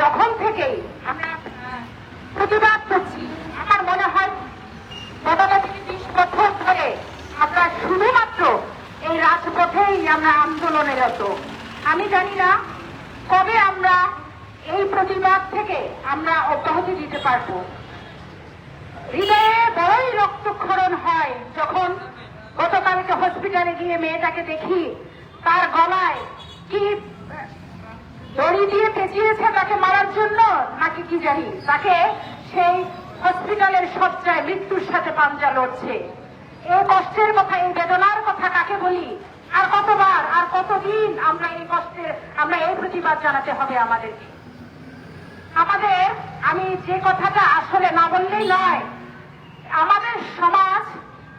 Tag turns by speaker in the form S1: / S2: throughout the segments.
S1: যখন থেকেই আমরা প্রতিবাদ করছি, আমার মনে হয় গতটা থেকে বিশ বছর ধরে আমরা শুধুমাত্র এই রাজপথেই আমরা আন্দোলনে রত। আমি জানি না কবে আমরা এই প্রতিবাদ থেকে আমরা অব্যাহতি দিতে পারব। হৃদয়ে বড়ই রক্তক্ষরণ হয় যখন গতকালকে হসপিটালে গিয়ে মেয়েটাকে দেখি তার গলায় কি দড়ি দিয়ে পেঁচিয়েছে তাকে মারার জন্য? নাকি কি জানি? তাকে সেই হসপিটালের শয্যায় মৃত্যুর সাথে পাঞ্জা লড়ছে। এই কষ্টের কথা এই বেদনার কথা কাকে বলি? আর কতবার, আর কতদিন আমরা এই কষ্টের, আমরা এই প্রতিবাদ জানাতে হবে আমাদেরকে? আমাদের, আমি যে কথাটা আসলে না বললেই নয়, আমাদের সমাজ,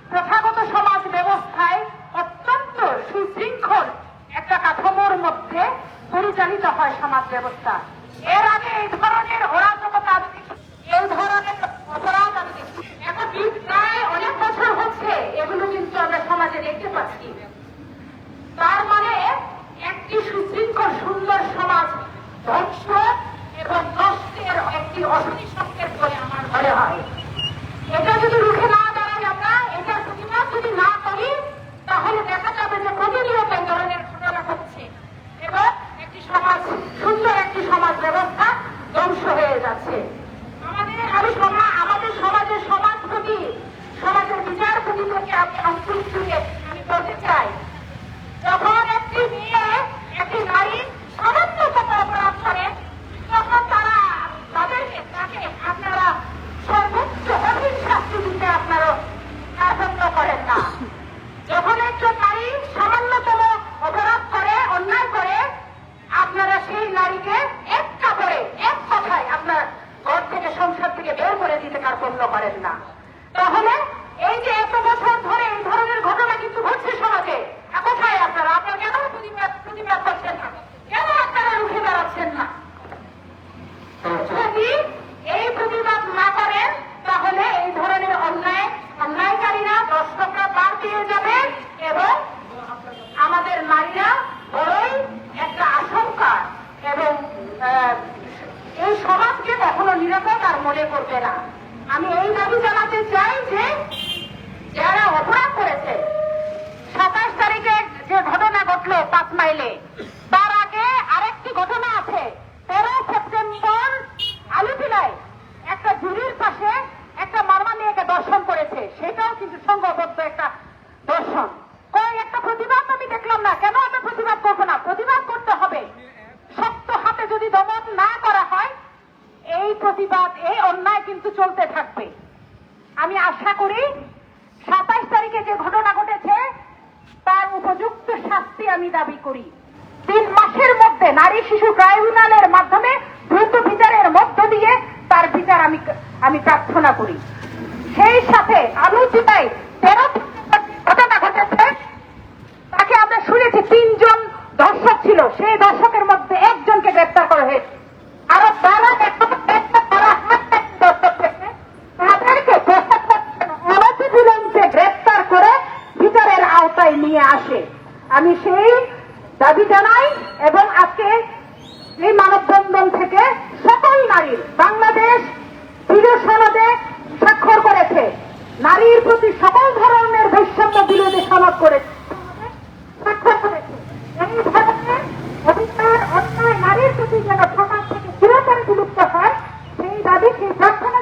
S1: প্রথাগত সমাজ ব্যবস্থায় অত্যন্ত সুশৃঙ্খল একটা কাঠামোর মধ্যে পরিচালিত হয় সমাজ ব্যবস্থা। এর আগে এই ধরনের অরাজকতা, এই ধরনের অপরাধ আমি এখন প্রায় অনেক বছর হচ্ছে, এগুলো কিন্তু আমরা সমাজে দেখতে পাচ্ছি। তার মানে একটি সুশৃঙ্খল, সুন্দর সমাজ ধ্বংস এবং নষ্টের একটি অশনি সংকেত বলে আমার মনে হয় এটা যদি রুখে না দাঁড়াই আমরা এটার প্রতিবাদ যদি না করি তাহলে দেখা যাবে যে প্রতিনিয়ত এই ধরনের ঘটনা হচ্ছে এবং একটি সমাজ সুন্দর একটি সমাজ ব্যবস্থা ধ্বংস হয়ে যাচ্ছে আমাদের আমি সমা আমাদের সমাজের সমাজপতি সমাজের বিচারপতি থেকে আমি আন্তরিক থেকে আমি বলতে চাই যখন একটি মেয়ে একটি নারী সামান্যতম অপরাধ করে তখন তারা তাদেরকে তাকে আপনারা সর্বোচ্চ কঠিন শাস্তি দিতে আপনারা পছন্দ করেন না যখন একজন নারী সামান্যতম অপরাধ করে অন্যায় করে আপনারা সেই নারীকে এক কাপড়ে এক কথায় আপনার ঘর থেকে সংসার থেকে বের করে করেন না। তাহলে এই যে এত বছর ধরে এই ধরনের ঘটনা কিন্তু ঘটছে সমাজে আর কোথায় আপনারা আপনারা কেন প্রতিবাদ প্রতিবাদ করছেন না কেন আপনারা রুখে দাঁড়াচ্ছেন না যদি এই প্রতিবাদ না করেন তাহলে এই ধরনের অন্যায় অন্যায়কারীরা দর্শকরা পার পেয়ে যাবে এবং আমাদের নারীরা বড়ই একটা আশঙ্কা এবং আহ, এই সমাজকে কখনো নিরাপদ আর মনে করবে না আমি এই দাবি জানাতে চাই যে যারা অপরাধ করেছে সাতাশ তারিখে যে ঘটনা ঘটলো পাঁচ মাইলে। তার আগে আরেকটি ঘটনা আছে। তেরো সেপ্টেম্বর আলুটিলায় একটা জুরির পাশে একটা মারমা মেয়েকে দর্শন করেছে। সেটাও কিন্তু সংঘবদ্ধ একটা দর্শন। কই, একটা প্রতিবাদ আমি দেখলাম না। কেন আমি প্রতিবাদ করব না? প্রতিবাদ করতে হবে। শক্ত হাতে যদি দমন না করা হয়, এই প্রতিবাদ, এই অন্যায় কিন্তু চলতে থাকবে। আমি আশা করি সাতাইশ তারিখে যে ঘটনা ঘটেছে তার উপযুক্ত শাস্তি আমি দাবি করি। তিন মাসের মধ্যে নারী শিশু ট্রাইব্যুনালের মাধ্যমে দ্রুত বিচারের মধ্য দিয়ে তার বিচার আমি আমি প্রার্থনা করি। সেই সাথে আলোচিতায় নিয়ে আসে। আমি সেই দাবি জানাই এবং আজকে এই মানববন্ধন থেকে সকল নারীর বাংলাদেশ দৃঢ় সনদে স্বাক্ষর করেছে। নারীর প্রতি সকল ধরনের বৈষম্য বিরোধী সনদ করেছে। করেছে অধিকার নারীর প্রতি যেন থেকে বিলুপ্ত হয়, সেই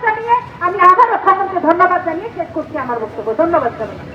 S1: জানিয়ে আমি ধন্যবাদ জানিয়ে শেষ করছি আমার বক্তব্য। ধন্যবাদ জানাই